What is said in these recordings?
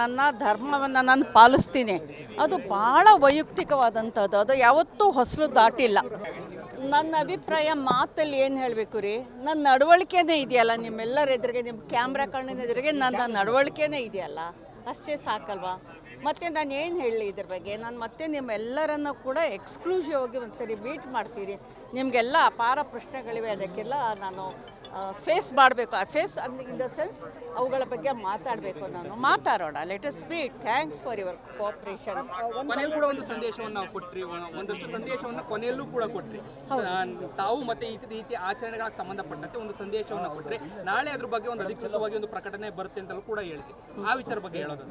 ನನ್ನ ಧರ್ಮವನ್ನು ನಾನು ಪಾಲಿಸ್ತೀನಿ. ಅದು ಭಾಳ ವೈಯಕ್ತಿಕವಾದಂಥದ್ದು. ಅದು ಯಾವತ್ತೂ ಹೊಸಲು ದಾಟಿಲ್ಲ. ನನ್ನ ಅಭಿಪ್ರಾಯ ಮಾತಲ್ಲಿ ಏನು ಹೇಳಬೇಕು ರೀ? ನನ್ನ ನಡವಳಿಕೆನೇ ಇದೆಯಲ್ಲ, ನಿಮ್ಮೆಲ್ಲರ ಎದುರಿಗೆ ನಿಮ್ಮ ಕ್ಯಾಮ್ರಾ ಕಣ್ಣಿನ ಎದುರಿಗೆ ನನ್ನ ನಡವಳಿಕೆನೇ ಇದೆಯಲ್ಲ? ಅಷ್ಟೇ ಸಾಕಲ್ವಾ? ಮತ್ತು ನಾನು ಏನು ಹೇಳಲಿ ಇದ್ರ ಬಗ್ಗೆ? ನಾನು ಮತ್ತೆ ನಿಮ್ಮೆಲ್ಲರನ್ನು ಕೂಡ ಎಕ್ಸ್ಕ್ಲೂಸಿವ್ ಆಗಿ ಒಂದ್ಸರಿ ಮೀಟ್ ಮಾಡ್ತೀನಿ. ನಿಮಗೆಲ್ಲ ಅಪಾರ ಪ್ರಶ್ನೆಗಳಿವೆ. ಅದಕ್ಕೆಲ್ಲ ನಾನು ಫೇಸ್ ಮಾಡಬೇಕು. ಆ ಫೇಸ್ ಇನ್ ದ ಸೆನ್ಸ್ ಅವುಗಳ ಬಗ್ಗೆ ಮಾತಾಡಬೇಕು ನಾನು. ಮಾತಾಡೋಣ. Let us beat thanks for your cooperation ಕೊನೆಯಲ್ಲೂ ಕೂಡ ಒಂದು ಸಂದೇಶವನ್ನು ಕೊಟ್ರಿ. ಒಂದಷ್ಟು ಸಂದೇಶವನ್ನು ಕೊನೆಯಲ್ಲೂ ಕೂಡ ಕೊಟ್ರಿ. ತಾವು ಮತ್ತೆ ಈ ರೀತಿ ಆಚರಣೆಗಳಿಗೆ ಸಂಬಂಧಪಟ್ಟಂತೆ ಒಂದು ಸಂದೇಶವನ್ನು ಕೊಟ್ರಿ. ನಾಳೆ ಅದ್ರ ಬಗ್ಗೆ ಒಂದು ಅಧಿಕೃತವಾಗಿ ಒಂದು ಪ್ರಕಟಣೆ ಬರುತ್ತೆ ಅಂತಲೂ ಕೂಡ ಹೇಳಿದ್ರಿ ಆ ವಿಚಾರ ಬಗ್ಗೆ ಹೇಳೋದು.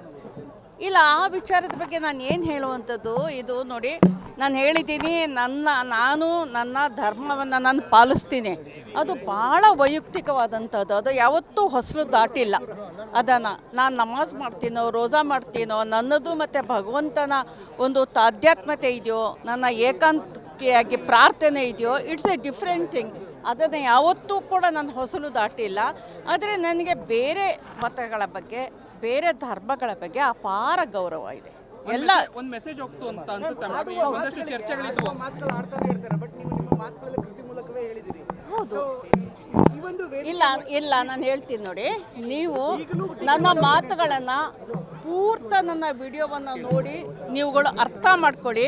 ಇಲ್ಲ, ಆ ವಿಚಾರದ ಬಗ್ಗೆ ನಾನು ಏನು ಹೇಳುವಂಥದ್ದು? ಇದು ನೋಡಿ, ನಾನು ಹೇಳಿದ್ದೀನಿ, ನನ್ನ, ನಾನು ನನ್ನ ಧರ್ಮವನ್ನು ನಾನು ಪಾಲಿಸ್ತೀನಿ. ಅದು ಭಾಳ ವೈಯಕ್ತಿಕವಾದಂಥದ್ದು. ಅದು ಯಾವತ್ತೂ ಹೊಸಲು ದಾಟಿಲ್ಲ. ಅದನ್ನು ನಾನು ನಮಾಜ್ ಮಾಡ್ತೀನೋ, ರೋಜಾ ಮಾಡ್ತೀನೋ, ನನ್ನದು ಮತ್ತು ಭಗವಂತನ ಒಂದು ತಾಧ್ಯಾತ್ಮತೆ ಇದೆಯೋ, ನನ್ನ ಏಕಾಂತಿಯಾಗಿ ಪ್ರಾರ್ಥನೆ ಇದೆಯೋ ಇಟ್ಸ್ ಎ ಡಿಫ್ರೆಂಟ್ ಥಿಂಗ್ ಅದನ್ನು ಯಾವತ್ತೂ ಕೂಡ ನಾನು ಹೊಸಲು ದಾಟಿಲ್ಲ. ಆದರೆ ನನಗೆ ಬೇರೆ ಮತಗಳ ಬಗ್ಗೆ ಬೇರೆ ಧರ್ಮಗಳ ಬಗ್ಗೆ ಅಪಾರ ಗೌರವ ಇದೆ. ಎಲ್ಲ ಒಂದು ಮೆಸೇಜ್ ಹೋಗ್ತು ಅಂತ ಅನ್ಸುತ್ತೆ. ಒಂದಷ್ಟು ಚರ್ಚೆಗಳಿದ್ವು. ಮಾತುಗಳು ಆಡ್ತಾನೆ ಇರ್ತಾರೆ ಬಟ್ ನೀವು ನಿಮ್ಮ ಮಾತುಗಳಲ್ಲಿ ಕೃತಿ ಮೂಲಕವೇ ಹೇಳಿದಿರಿ ಹೌದು. ಈ ಒಂದು ವೇದಿಕೆ ಇಲ್ಲ ಇಲ್ಲ ನಾನು ಹೇಳ್ತೀನಿ ನೋಡಿ. ನೀವು ನನ್ನ ಮಾತುಗಳನ್ನು ಪೂರ್ತ ನನ್ನ ವಿಡಿಯೋವನ್ನು ನೋಡಿ ನೀವುಗಳು ಅರ್ಥ ಮಾಡ್ಕೊಳ್ಳಿ.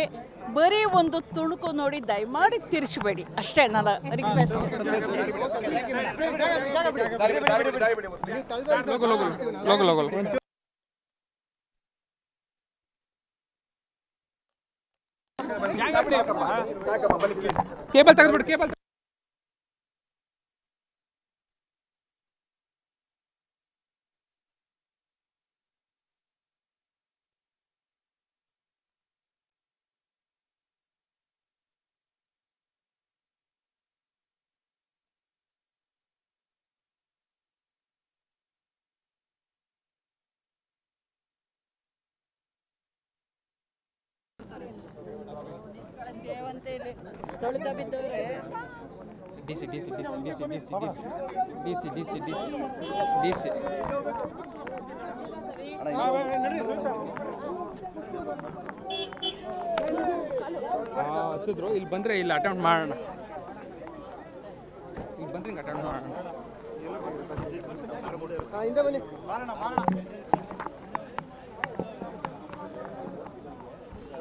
ಬರೀ ಒಂದು ತುಣುಕು ನೋಡಿ ದಯಮಾಡಿ ತಿರ್ಚಬೇಡಿ. ಅಷ್ಟೇ ನನ್ನ ರಿಕ್ವೆಸ್ಟ್ ಕೇಬಲ್ ತೆಗೆದ್ಬಿಡು ಕೇಬಲ್ ತೊಳೆದ ಬಿದ್ದವ್ರೆ. D C D C D C D C D C D C D C D C D C D C. ಹತ್ತಿದ್ರು. ಇಲ್ಲಿ ಬಂದರೆ ಇಲ್ಲಿ ಅಟೆಂಡ್ ಮಾಡೋಣ. ಇಲ್ಲಿ ಬಂದ್ರೆ ಹಿಂಗೆ ಅಟೆಂಡ್ ಮಾಡೋಣ. ಹಿಂದೆ ಬನ್ನಿ.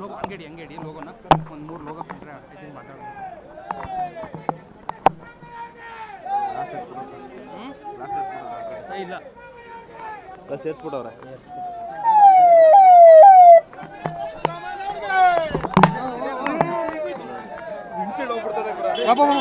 ಲೋಗೋ ಹಂಗೇಡಿ ಹಂಗೇಡಿ ಲೋಗೋನ? ಒಂದು ಮೂರು ಲೋಗೋ ಕಂಡ್ರೆ ಐದು ಮಾತಾಡೋದು ಇಲ್ಲ. ಸೇರಿಸ್ಬಿಟ್ಟವ್ರೆ ಪಾಪ